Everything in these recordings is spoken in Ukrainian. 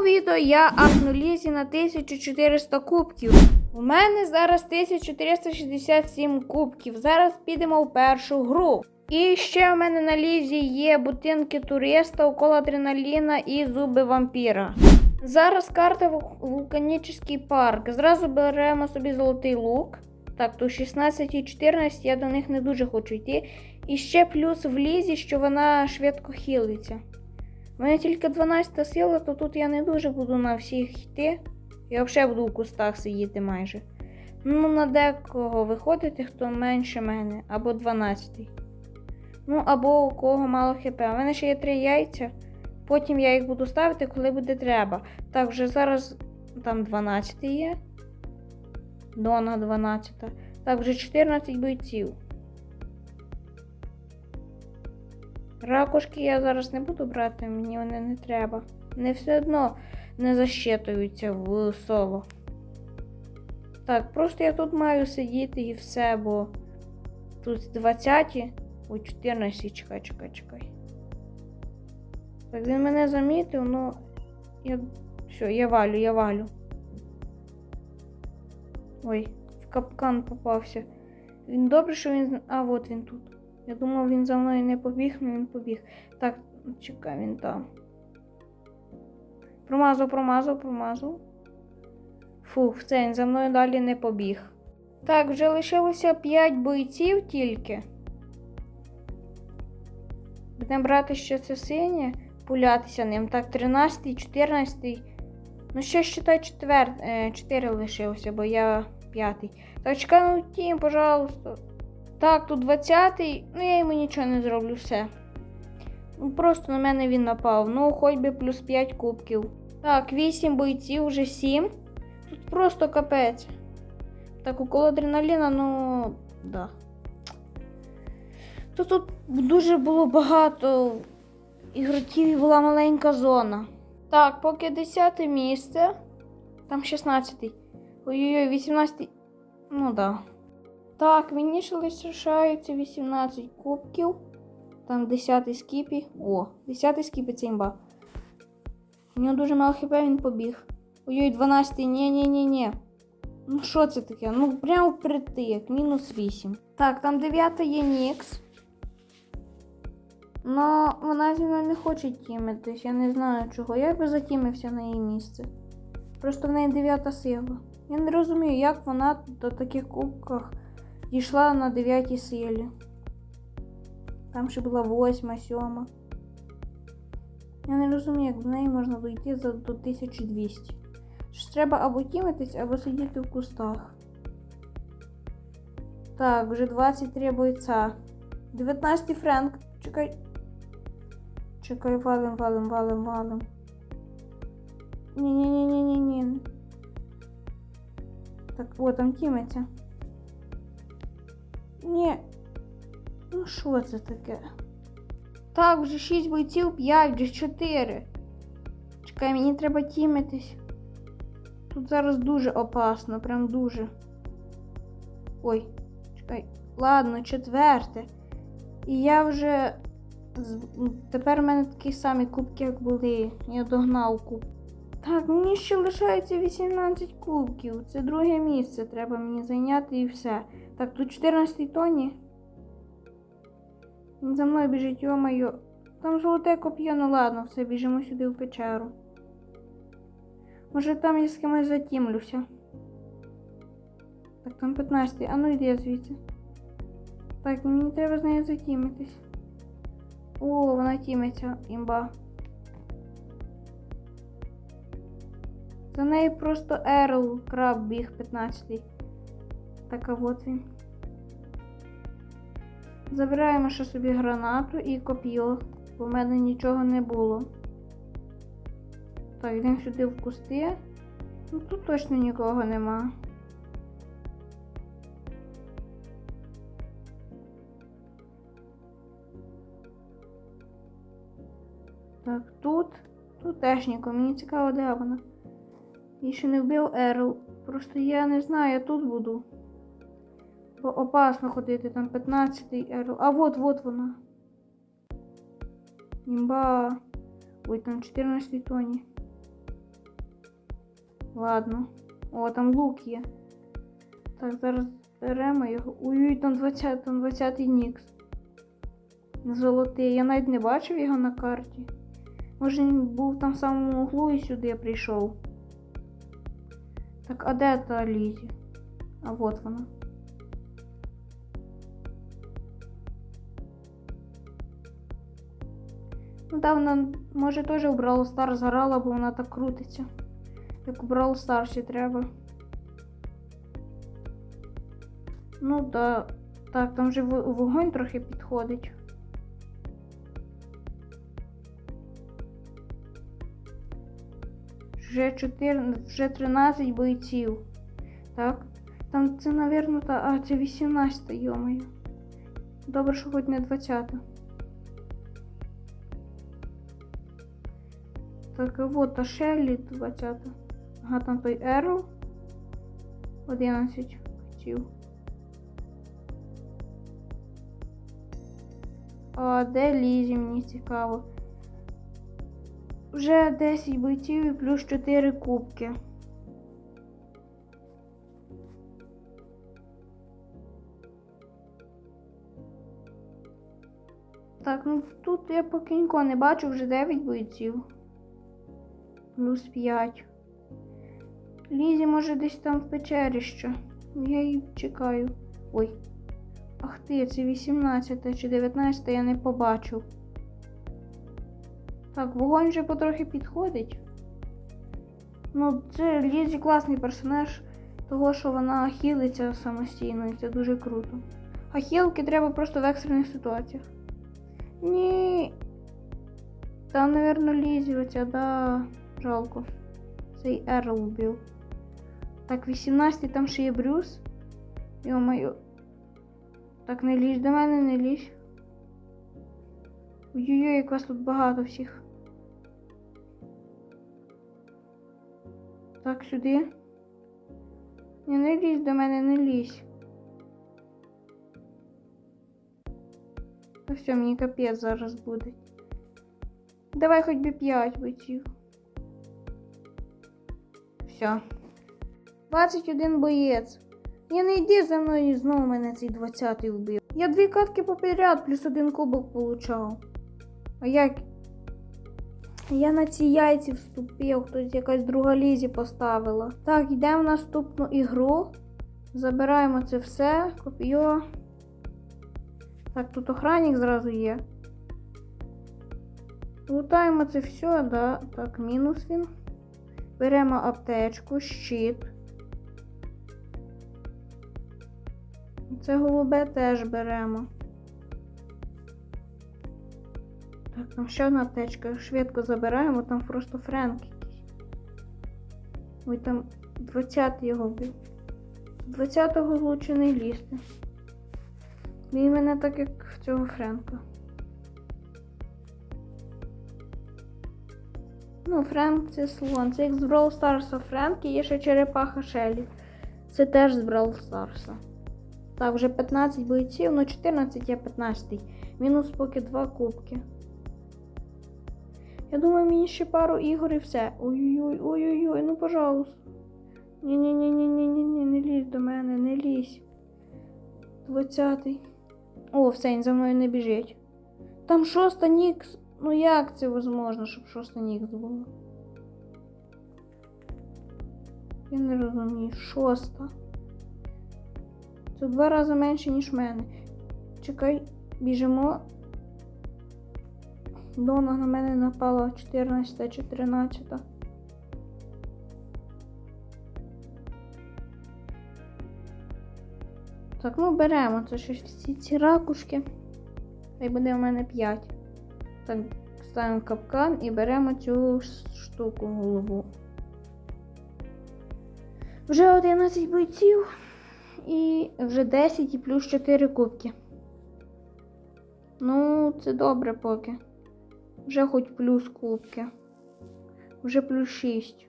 цьому відео я апну лізі на 1400 кубків. У мене зараз 1467 кубків. Зараз підемо в першу гру. І ще у мене на лізі є бутинки туриста, укол адреналіна і зуби вампіра. Зараз карта Вулканічний парк. Зразу беремо собі золотий лук. Так, тут 16 і 14, я до них не дуже хочу йти. І ще плюс в лізі, що вона швидко хілиться. У мене тільки 12 сила, то тут я не дуже буду на всіх йти. Я взагалі буду в кустах сидіти майже. Ну, на декого виходити, хто менше мене, або 12. Ну, або у кого мало хп. У мене ще є 3 яйця. Потім я їх буду ставити, коли буде треба. Так, вже зараз там 12 є. Дона 12. Так, вже 14 бойців. Ракушки я зараз не буду брати, мені вони не треба. Вони все одно не защитуються в соло. Так, просто я тут маю сидіти і все, бо тут 20, о 14, чекай, чекай, чекай. Так, він мене замітив, ну я. Все, я валю, я валю. Ой, в капкан попався. Він добре, що він. А, от він тут. Я думав, він за мною не побіг, але він побіг. Так, чекай, він там. Промазав, промазав, промазав. Фух, це він за мною далі не побіг. Так, вже лишилося 5 бойців тільки. Будемо брати ще це синє, пулятися ним. Так, 13, 14. Ну, ще считай 4, 4 лишилося, бо я п'ятий. Так, чекай, ну тім, пожалуйста. Так, тут 20-й, ну я йому нічого не зроблю, все. Ну, Просто на мене він напав. Ну, хоч би плюс 5 кубків. Так, 8 бойців, вже 7. Тут просто капець. Так, укол адреналіна, ну. да. То тут дуже було багато ігроків і була маленька зона. Так, поки 10 місце. Там 16. Ой-ой-ой, 18. Ну да. Так, мені ще лишається 18 кубків. Там 10 скіпі. О, 10 скіпі це імба. У нього дуже мало хп, він побіг. Ой-ой, 12. Ні-ні-ні-ні. Ну що це таке? Ну прямо притик, мінус 8. Так, там 9 є Нікс. Но вона зі мною не хоче тімитись, я не знаю чого. Я би затімився на її місце. Просто в неї 9 сила. Я не розумію, як вона до таких кубках дійшла на 9 силі. Там ще була 8, 7. Я не розумію, як до неї можна дойти за до 1200. Ж треба або тімитись, або сидіти в кустах. Так, вже 23 бойця. 19 Френк. Чекай. Чекай, валим, валим, валим, валим. Ні-ні-ні-ні-ні-ні. Так, о, там тімиться. Ні. Ну що це таке? Так, вже 6 бойців, 5, вже 4. Чекай, мені треба тімитись. Тут зараз дуже опасно, прям дуже. Ой, чекай. Ладно, четверте. І я вже. Тепер у мене такі самі кубки, як були. Я догнав куб. Так, мені ще лишається 18 кубків. Це друге місце треба мені зайняти і все. Так, тут 14 тоні. Він за мною біжить, йомайо. Там золоте коп'є, ну ладно, все, біжимо сюди в печеру. Може там я з кимось затімлюся. Так, там 15. А ну йди звідси. Так, мені треба з нею затімитись. О, вона тімиться, імба. За нею просто Ерл краб біг 15. Так, а от він. Забираємо ще собі гранату і коп'є, бо в мене нічого не було. Так, йдемо сюди в кусти. Ну тут точно нікого нема. Так, тут. Тут теж нікого. Мені цікаво, де вона. Я ще не вбив Ерл. Просто я не знаю, я тут буду. Опасно ходити, там 15-й Ерл. А вот, вот вона. Імба. Ой, там 14 тоні. Ладно. О, там лук є. Так, зараз беремо його. Ой-ой, там 20, там 20 нікс. Золотий. Я навіть не бачив його на карті. Може він був там в самому углу і сюди прийшов. Так, а де та Лізі? А от вона. Да, вона може теж у Brawl Stars зграла, бо вона так крутиться. Як у Brawl Stars треба. Ну да. Так, там вже вогонь трохи підходить. Вже 4, вже 13 бойців. Так. Там це, напевно, та. А, це 18, йомаю. Добре, що хоч не 20. Так, вот та Шеллі 20. Ага, там той Ерл. 11 хотів. А де Лізі, мені цікаво. Вже 10 бойців і плюс 4 кубки. Так, ну тут я поки нікого не бачу, вже 9 бойців. Плюс 5. Лізі може десь там в печері ще. Я її чекаю. Ой. Ах ти, це 18 чи 19 я не побачив. Так, вогонь вже потрохи підходить. Ну, це Лізі класний персонаж, того, що вона хілиться самостійно, і це дуже круто. А хілки треба просто в екстрених ситуаціях. Ні. Там, напевно, Лізі оця, да, жалко. Цей Ерл вбив. Так, 18 там ще є Брюс. Йо-моє. Так, не лізь до мене, не лізь. Ой-ой-ой, як вас тут багато всіх. Так, сюди. Ні, не лізь до мене, не лізь. Ну все, мені капець зараз буде. Давай хоч би 5 бойців. Все. 21 боєць. Я не йди за мною і знову мене цей 20-й вбив. Я дві катки поперед, плюс один кубок получав. А як? Я на ці яйці вступив, хтось якась друга лізі поставила. Так, йдемо в наступну ігру. Забираємо це все, копіо. Так, тут охранник зразу є. Лутаємо це все, да. Так, мінус він. Беремо аптечку, щит. Це голубе теж беремо. Так, там ще одна аптечка. Швидко забираємо, там просто Френк якийсь. Ой, там 20 його вбив. 20-го лучше не лізти. Він мене так, як в цього Френка. Ну, Френк це слон. Це як з Brawl Старса Френк і є ще черепаха Шелі. Це теж з Brawl Старса. Так, вже 15 бойців, ну 14 я 15. Мінус поки 2 кубки. Я думаю, мені ще пару ігор і все. Ой-ой-ой, ой-ой-ой, ну пожалуйста. Ні-ні-ні-ні-ні-ні, не лізь до мене, не лізь. 20-й. О, все, він за мною не біжить. Там шоста Нікс. Ну як це можливо, щоб шоста Нікс було? Я не розумію. Шоста. Це два рази менше, ніж в мене. Чекай, біжимо. Дона на мене напала 14 чи 13. Так, ну беремо. Це ще всі ці ракушки. Хай буде в мене 5. Так, ставимо капкан і беремо цю штуку голову. Вже 11 бойців. І вже 10 і плюс 4 кубки. Ну, це добре поки. Вже хоч плюс кубки. Вже плюс 6.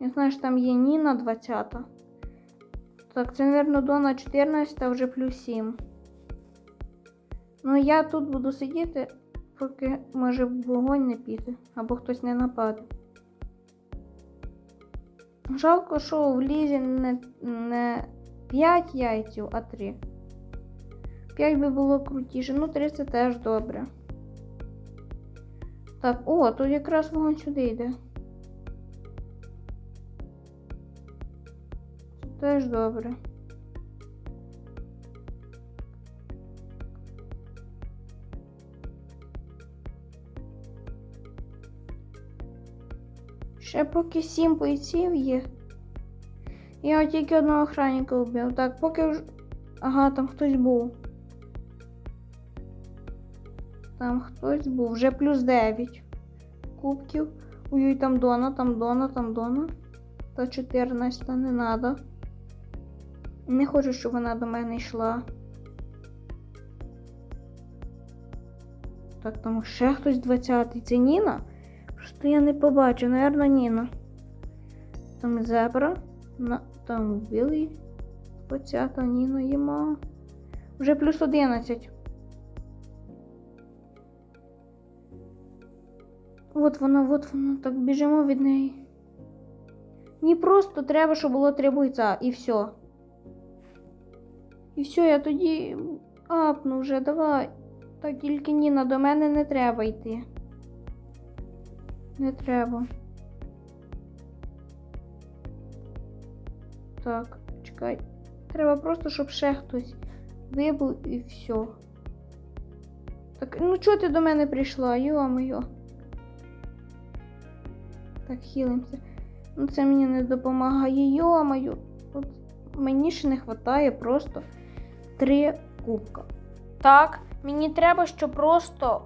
Я знаю, що там є Ніна 20. Так, це, мабуть, Дона 14, а вже плюс 7. Ну, я тут буду сидіти, поки може вогонь не піти, або хтось не нападе. Жалко, що в лізі не, не 5 яйців, а 3. 5 би було крутіше, ну 3 це теж добре. Так, о, тут якраз вогонь сюди йде. Це теж добре. Ще поки сім бойців є. Я тільки одного охранника вбив. Так, поки вже. Ага, там хтось був. Там хтось був. Вже плюс 9 кубків. Ой, там Дона, там Дона, там Дона. Та 14 не надо. Не хочу, щоб вона до мене йшла. Так, там ще хтось 20-й. Це Ніна? Просто я не побачу, наверно, Ніна. Там зебра, там білий. 20 Ніна їма. Вже плюс 11. От вона, от вона, так біжимо від неї. Мені просто треба, щоб було бойця, і все. І все, я тоді апну вже, давай. Так тільки Ніна, до мене не треба йти. Не треба. Так, чекай. Треба просто, щоб ще хтось вибув і все. Так, ну чого ти до мене прийшла? Йо-моє. Так, хілимося. Ну це мені не допомагає. Йо-моє. От мені ще не вистачає просто три кубка. Так, мені треба, щоб просто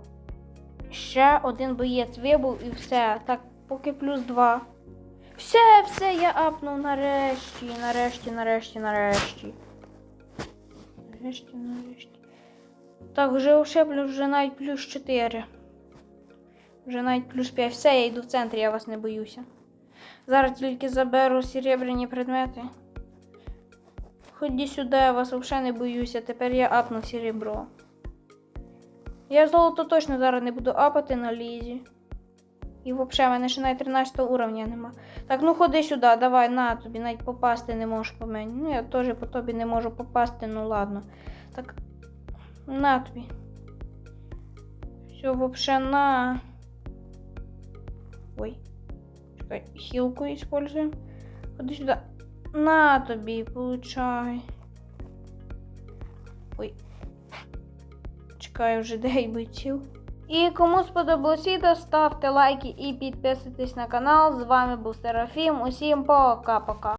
ще один боєць вибув і все. Так, поки плюс два. Все, все, я апнув нарешті, нарешті, нарешті, нарешті. Нарешті, нарешті. Так, вже ошиблю, вже навіть плюс 4. Вже навіть плюс 5. Все, я йду в центр, я вас не боюся. Зараз тільки заберу серебряні предмети. Ході сюди, я вас взагалі не боюся. Тепер я апну серебро. Я золото точно зараз не буду апати на лізі. І взагалі, в мене ще навіть 13 уровня нема. Так, ну ходи сюди, давай, на тобі, навіть попасти не можеш по мені. Ну, я теж по тобі не можу попасти, ну ладно. Так, на тобі. Все, взагалі, на. Ой. Чекай, хілку используємо. Ходи сюди. На тобі, получай. Ой. Чекаю вже 9 бойців. І кому сподобалось відео, ставте лайки і підписуйтесь на канал. З вами був Серафім. Усім пока-пока.